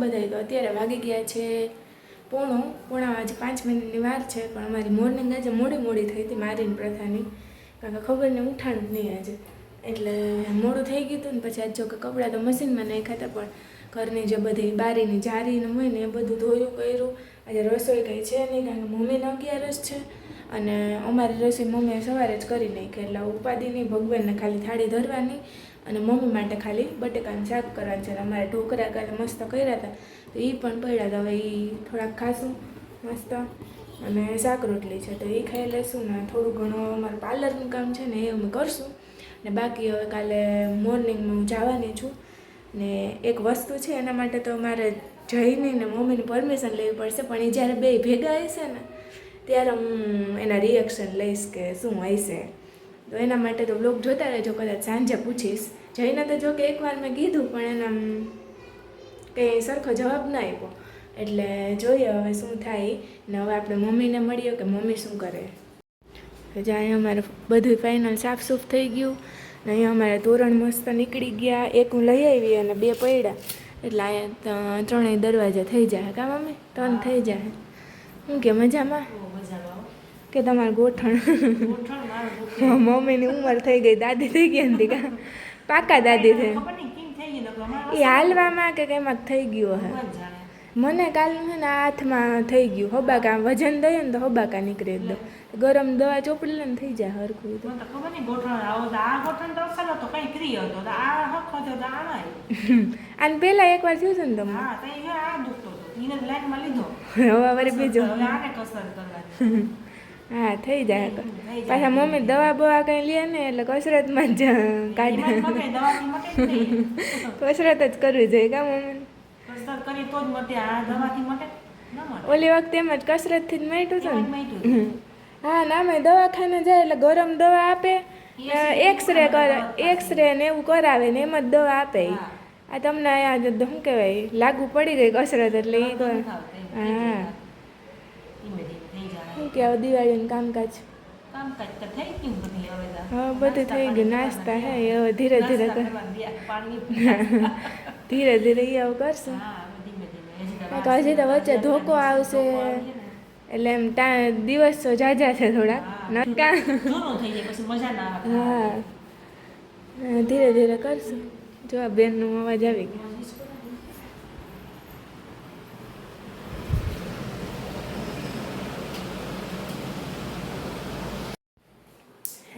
બધાય તો અત્યારે વાગી ગયા છે પોણો. પોણા આજે પાંચ મિનિટની વાર છે, પણ અમારી મોર્નિંગ આજે મોડી મોડી થઈ હતી મારીની પ્રથાની. કારણ કે ખબર ને ઉઠાણ જ નહીં આજે. એટલે મોડું થઈ ગયું હતું ને પછી આજ જો કે કપડાં તો મશીનમાં નાખ્યા હતા, પણ ઘરની જે બધી બારીની જારીને હોય ને એ બધું ધોયું, કર્યું. આજે રસોઈ કંઈ છે નહીં, કારણ કે મમ્મીને અગિયારસ છે અને અમારી રસોઈ મમ્મીએ સવારે જ કરી નાખી. એટલે ઉપાધિ નહીં, ભગવાનને ખાલી થાળી ધરવાની. અને મમ્મી માટે ખાલી બટેકાનું શાક કરવાનું છે અને અમારે ઢોકળા કાલે મસ્ત કર્યા હતા, તો એ પણ પડ્યા હતા. હવે એ થોડાક ખાશું મસ્ત. અને શાક રોટલી છે, તો એ ખાઈ લેશું ને થોડું ઘણું અમારું પાર્લરનું કામ છે ને એ અમે કરશું. ને બાકી હવે કાલે મોર્નિંગમાં હું જવાની છું. ને એક વસ્તુ છે એના માટે તો મારે જઈને ને મમ્મીની પરમિશન લેવી પડશે, પણ એ જ્યારે બે ભેગા હશે ને, ત્યારે હું એના રિએક્શન લઈશ કે શું હશે. તો એના માટે તો બ્લોગ જોતા રહેજો, કદાચ સાંજે પૂછીશ. જઈને તો જો કે એકવાર મેં કીધું, પણ એના કંઈ સરખો જવાબ ના આપ્યો. એટલે જોઈએ હવે શું થાય. ને હવે આપણે મમ્મીને મળીએ કે મમ્મી શું કરે. તો જ્યાં અમારે બધું ફાઇનલ સાફ સૂફ થઈ ગયું. ને અહીંયા અમારે તોરણ મસ્ત નીકળી ગયા. એક હું લઈ આવી અને બે પડ્યા. એટલે અહીંયા ત્રણેય દરવાજા થઈ જાય. કા મમ્મી? ત્રણ થઈ જાય. શું કે, મજામાં? કે તમારું ગોઠણ. મમ્મીની ઉંમર થઈ ગઈ દાદી થઈ ગઈ નથી કા પાકા દાદી થઈ એ હાલવામાં કે કંઈમાં થઈ ગયું હે મને કાલ છે ને હાથમાં થઈ ગયું. હબાકા વજન દઈએ ને તો હબાકા નીકળે દો. ગરમ દવા ચોપડી લે ને થઈ જાય હરખું તો આને પહેલાં એકવાર થયું છે ને તમને? હવે વળી બીજું. હા થઈ જાય પાછા મમ્મી દવા બવા કંઈ લે ને એટલે કસરતમાં જ કાઢે. કસરત જ કરવી જોઈએ કા મમ્મી? ઓલી વખતે એમ જ કસરતથી જ માટ્યું છે ને? હા ના મેં દવાખાને જાય એટલે ગરમ દવા આપે એક્સરે કરે એક્સરે ને એવું કરાવે ને એમ જ દવા આપે. આ તમને અહીંયા શું કહેવાય લાગુ પડી ગઈ કસરત એટલે એ હા. શું હવે દિવાળીનું કામકાજ. હા બધું થઈ ગયું. નાસ્તા હે હવે ધીરે ધીરે ધીરે ધીરે એ આવું કરશું. હજી તો વચ્ચે ધોકો આવશે. એટલે એમ દિવસ તો જાજા છે થોડા. નકા હા. હા, ધીરે ધીરે કરશું. જો બેનનો અવાજ આવી ગયો.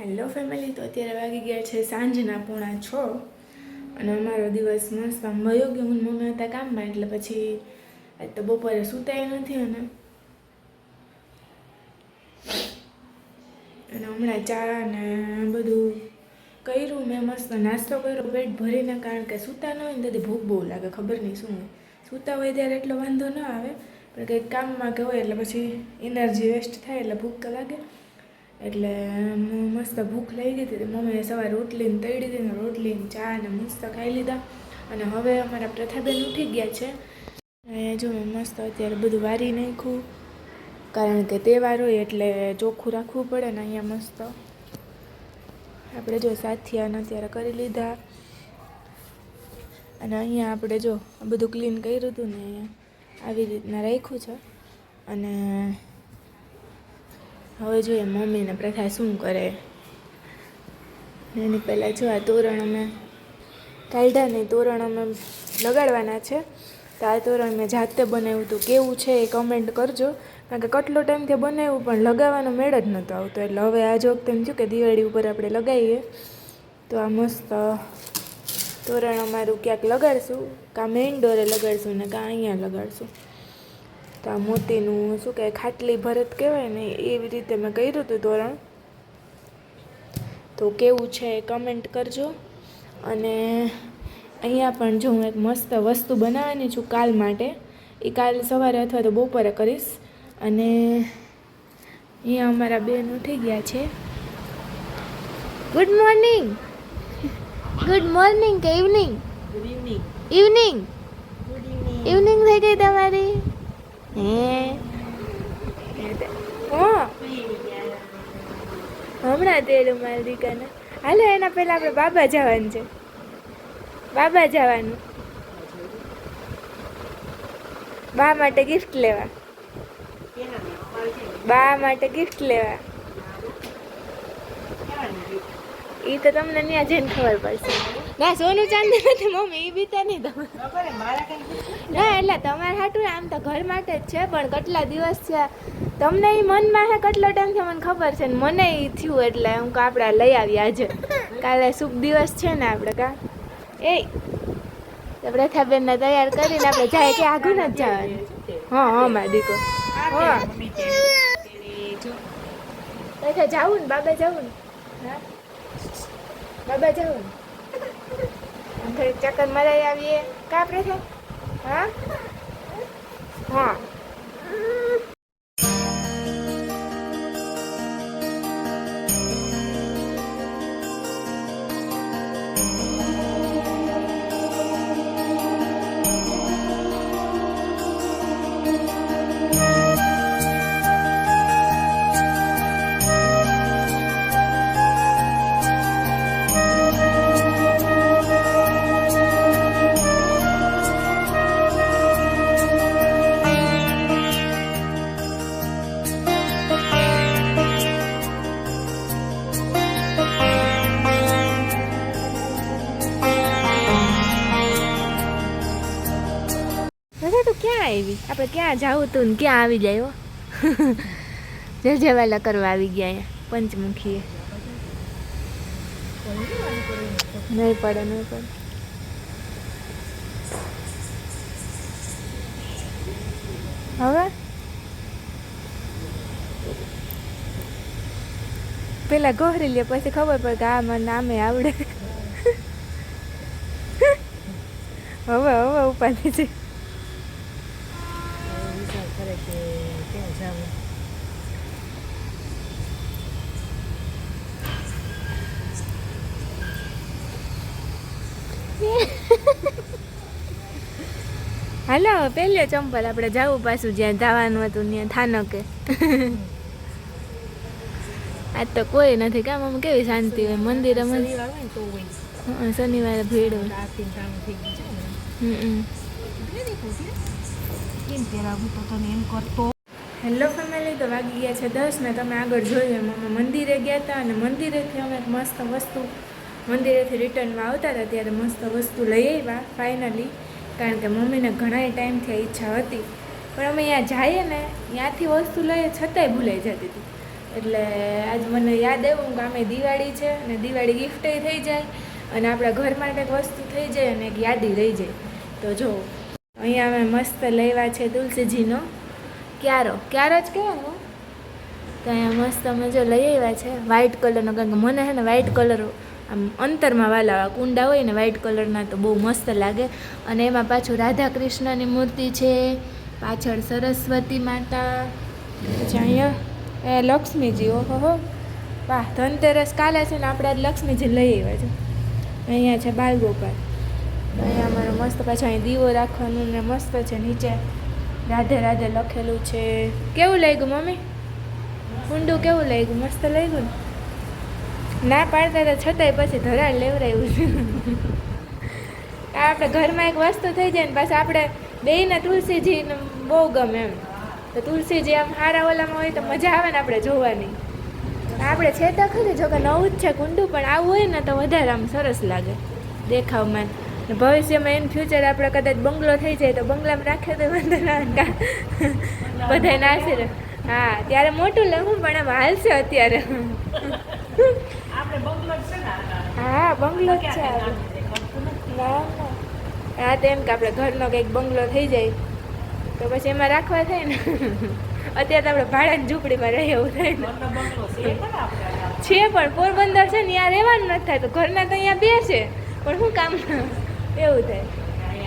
હેલો ફેમિલી તો અત્યારે વાગી ગયા છે સાંજના પોણા છ. અને અમારો દિવસ મસ્ત આમ ગયો હું મમ્મી હતા કામમાં, એટલે પછી આજ તો બપોરે સૂતાય નથી અને અને હમણાં ચા ને બધું કર્યું, મેં મસ્ત નાસ્તો કર્યો, પેટ ભરીને, કારણ કે સૂતા ન હોય ને તેથી ભૂખ બહુ લાગે, ખબર નહીં શું હોય. સૂતા હોય ત્યારે એટલો વાંધો ન આવે, પણ કંઈક કામમાં કે હોય એટલે પછી એનર્જી વેસ્ટ થાય એટલે ભૂખ તો લાગે. એટલે હું મસ્ત ભૂખ લઈ ગઈ હતી મમ્મીએ સવારે રોટલીને તળી દીધી ને રોટલી ને ચા ને મસ્ત ખાઈ લીધા. અને હવે અમારા પ્રથાબેન ઉઠી ગયા છે. અહીંયા જો મેં મસ્ત અત્યારે બધું વારી નાખ્યું. કારણ કે તહેવાર હોય એટલે ચોખ્ખું રાખવું પડે ને અહીંયા મસ્ત. આપણે જો સાથિયાને અત્યારે કરી લીધા. અને અહીંયા આપણે જો બધું ક્લીન કર્યું હતું ને આવી રીતના રાખ્યું છે. અને હવે જોઈએ મમ્મીને પ્રથા શું કરે. એની પહેલાં જો આ તોરણ અમે કાઢ્યા નહીં તોરણ અમે લગાડવાના છે. તો આ તોરણ મેં જાતે બનાવ્યું હતું. કેવું છે એ કમેન્ટ કરજો. કારણ કે કેટલો ટાઈમથી બનાવ્યું, પણ લગાવવાનો મેળ જ નહોતો આવતો. એટલે હવે આજ વખતે એમ થયું કે દિવાળી ઉપર આપણે લગાવીએ. તો આ મસ્ત તોરણ અમારું ક્યાંક લગાડશું. કાં મેઇન ડોરે લગાડશું ને કાં અહીંયા લગાડશું. તો આ મોતીનું શું કહેવાય ખાટલી ભરત કહેવાય ને એવી રીતે મેં કર્યું હતું તોરણ તો કેવું છે એ કમેન્ટ કરજો. અને અહીંયા પણ જો હું એક મસ્ત વસ્તુ બનાવવાની છું કાલ માટે એ કાલ સવારે અથવા તો બપોરે કરીશ. અને અહીંયા અમારા બેન ઉઠી ગયા છે. ગુડ મોર્નિંગ ગુડ મોર્નિંગ કે ઇવનિંગ ઇવનિંગ ઇવનિંગ થઈ ગઈ તમારી? હમણાં તેલું મારી દીકાને. હાલો, એના પહેલાં આપણે બાબા જવાનું છે. બાબા જવાનું. બા માટે ગિફ્ટ લેવા. બા માટે ગિફ્ટ લેવા. એ તો તમને ત્યાં જઈને ખબર પડશે. ના સોનું ચાંદી નથી મમ્મી એ બીતા નહીં તમે ના એટલે તમારે હાટું આમ તો ઘર માટે જ છે પણ કેટલા દિવસ છે? તમને એ મનમાં હે કેટલો ટાઈમ છે મને ખબર છે ને મને એ થયું એટલે હું આપણે લઈ આવી આજે. કાલે શુભ દિવસ છે ને આપણે કા? એ પ્રથાબેનને તૈયાર કરીને આપણે જાય કે આગળ જ જવાનું. હા હા મારા દીકો હા. જાવું ને બાબા જાવું ને. હા? બાબા જાવું ને. થોડીક ચક્કર મરાઈ આવીએ. કા છે હા? હા. આવી. આપણે ક્યાં જવું તું ને ક્યાં આવી જાય જે જેવાલા કરવા આવી ગયા અહીંયા, પંચમુખીએ. નહીં પડે નહીં પડે. હવે? પેલા ગોહરી લે, પછી ખબર પડે કે આ મને નામે આવડે. હવે હવે ઉપાધિ છે હાલો પહેલે ચંપલ આપણે જવું પાછું જ્યાં જવાનું હતું ત્યાં થાનકે. આજ તો કોઈ નથી કામ આમ કેવી શાંતિ હોય મંદિરે હં, શનિવારે ભીડ હોય. હમ હેલો ફેમિલી, તો વાગી ગયા છે દસ ને તમે આગળ જોયું એમ અમે મંદિરે ગયા હતા અને મંદિરેથી અમે એક મસ્ત વસ્તુ, મંદિરેથી રિટર્નમાં આવતા હતા ત્યારે મસ્ત વસ્તુ લઈ આવ્યા ફાઇનલી કારણ કે મમ્મીને ઘણા ટાઈમથી ઈચ્છા હતી. પણ અમે અહીંયા જઈએ ને, ત્યાંથી વસ્તુ લઈએ છતાંય ભૂલાઈ જતી હતી. એટલે આજ મને યાદ આવ્યું કે અમે દિવાળી છે અને દિવાળી ગિફ્ટે થઈ જાય અને આપણા ઘર માટે એક વસ્તુ થઈ જાય અને એક યાદી રહી જાય. તો જો, અહીંયા અમે મસ્ત લેવા છે તુલસીજીનો. ક્યારો? ક્યારો જ કહેવાય તો અહીંયા મસ્ત અમે જો લઈ આવ્યા છે વ્હાઇટ કલરનો કારણ કે મને છે ને વ્હાઇટ કલર આમ અંતરમાં વાલાવા કુંડા હોય ને વ્હાઇટ કલરના તો બહુ મસ્ત લાગે. અને એમાં પાછું રાધા કૃષ્ણની મૂર્તિ છે, પાછળ સરસ્વતી માતા, પછી અહીંયા એ લક્ષ્મીજી, ઓહો વાહ, ધનતેરસ કાલે છે ને આપણે આજ લક્ષ્મીજી લઈ આવ્યા છે. અહીંયા છે બાલગોપાલ. અહીંયા અમારો મસ્ત પાછો અહીં દીવો રાખવાનું ને મસ્ત છે નીચે. રાધે રાધે લખેલું છે. કેવું લાગ્યું મમ્મી? કુંડું કેવું લાગ્યું? મસ્ત લાગ્યું ને? ના પાડતા હતા છતાંય પછી ધરાડ લેવરાયું છે. આપણે ઘરમાં એક વસ્તુ થઈ જાય ને પાછા આપણે બેયને તુલસીજીને બહુ ગમે એમ. તો તુલસીજી આમ હારા ઓલામાં હોય તો મજા આવે ને આપણે જોવાની. આપણે છે તો ખરી, જો કે નવું જ છે કુંડું, પણ આવું હોય ને તો વધારે આમ સરસ લાગે દેખાવમાં. ભવિષ્યમાં ઇન ફ્યુચર આપણે કદાચ બંગલો થઈ જાય તો બંગલામાં રાખે તો વાંધો ના બધા નાશે હા ત્યારે મોટું લખું પણ એમ હાલશે અત્યારે. હા બંગલો જ છે હા તો એમ કે આપણે ઘરનો કંઈક બંગલો થઈ જાય. તો પછી એમાં રાખવા થાય ને. અત્યારે તો આપણે ભાડાની ઝૂંપડીમાં રહીએ એવું થાય ને. છે પણ પોરબંદર છે ને ત્યાં રહેવાનું નથી થાય. તો ઘરના તો અહીંયા બે છે. પણ શું કામ એવું થાય.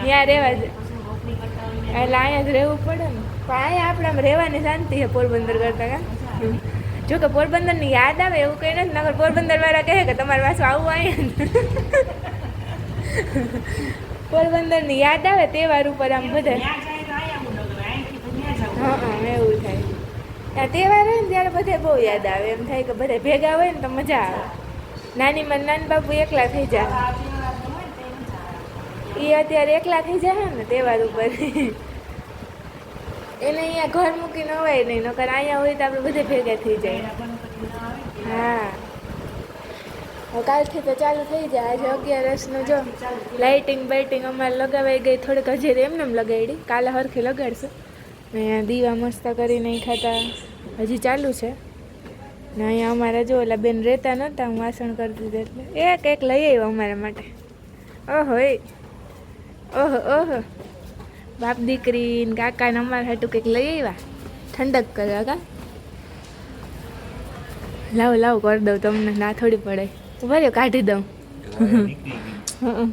ત્યાં રહેવા એટલે અહીંયા જ રહેવું પડે ને. પણ અહીંયા આમ રહેવાની શાંતિ છે પોરબંદર કરતાં કા જો કે પોરબંદરની યાદ આવે એવું કંઈ નથી નગર પોરબંદર વાળા કહે કે તમારે પાછું આવું અહીંયા. પોરબંદરની યાદ આવે તહેવાર ઉપર આમ બધા. હા એવું થાય. ત્યાં તહેવાર હોય ને ત્યારે બધે બહુ યાદ આવે. એમ થાય કે બધા ભેગા હોય ને તો મજા આવે. નાની માં નાની બાપુ એકલા થઈ જાય. એ અત્યારે એકલા થઈ જાય ને તહેવાર ઉપર. એને અહીંયા ઘર મૂકીને હોય નહીં, નકર અહીંયા હોય તો આપણે બધે ભેગા થઈ જાય. હા. કાલથી તો ચાલુ થઈ જાય, આજે અગિયારસનું જો લાઇટિંગ બાઇટિંગ અમારે લગાવાઈ ગઈ થોડીક હજી એમને એમ લગાડી કાલે હરખી લગાડશું. ને દીવા મસ્ત કરી નહીં ખાતા, હજી ચાલુ છે. ને અહીંયા અમારે જો ઓલા બેન રહેતા નહોતા હું વાસણ કરતી હતી એટલે એક એક લઈ આવ્યો અમારા માટે. ઓહો, એ. ઓહો ઓહો. બાપ દીકરી ને કાકા ને અમારા હાટું કંઈક લઈ આવ્યા. ઠંડક કરવા કા? લાવ લાવ કરી દઉં તમને ના થોડી પડે. ઊભા રહ્યો કાઢી દઉં. હં.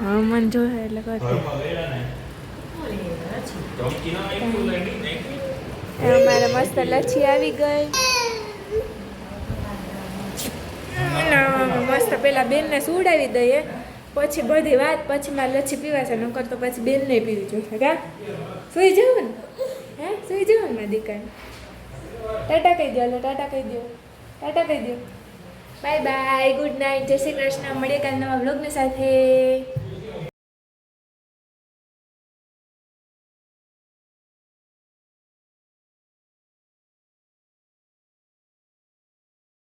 હા મન જોયે એટલે કરતી અમારે મસ્ત લચ્છી આવી ગઈ અને મસ્ત પેલા બેનને સુવડાવી દઈએ. પછી બધી વાત, પછી મારે લચ્છી પીવાશે, નકર તો પછી બેનને પીવી જોઈશે કા? સુઈ જવું ને. હે? સુઈ જવું ને મારી ટાટા કહી દો એટલે ટાટા કહી દો ટાટા કહી દો બાય બાય, ગુડ નાઇટ. જય શ્રી કૃષ્ણ. મળીએ કાલ નવા બ્લોગની સાથે.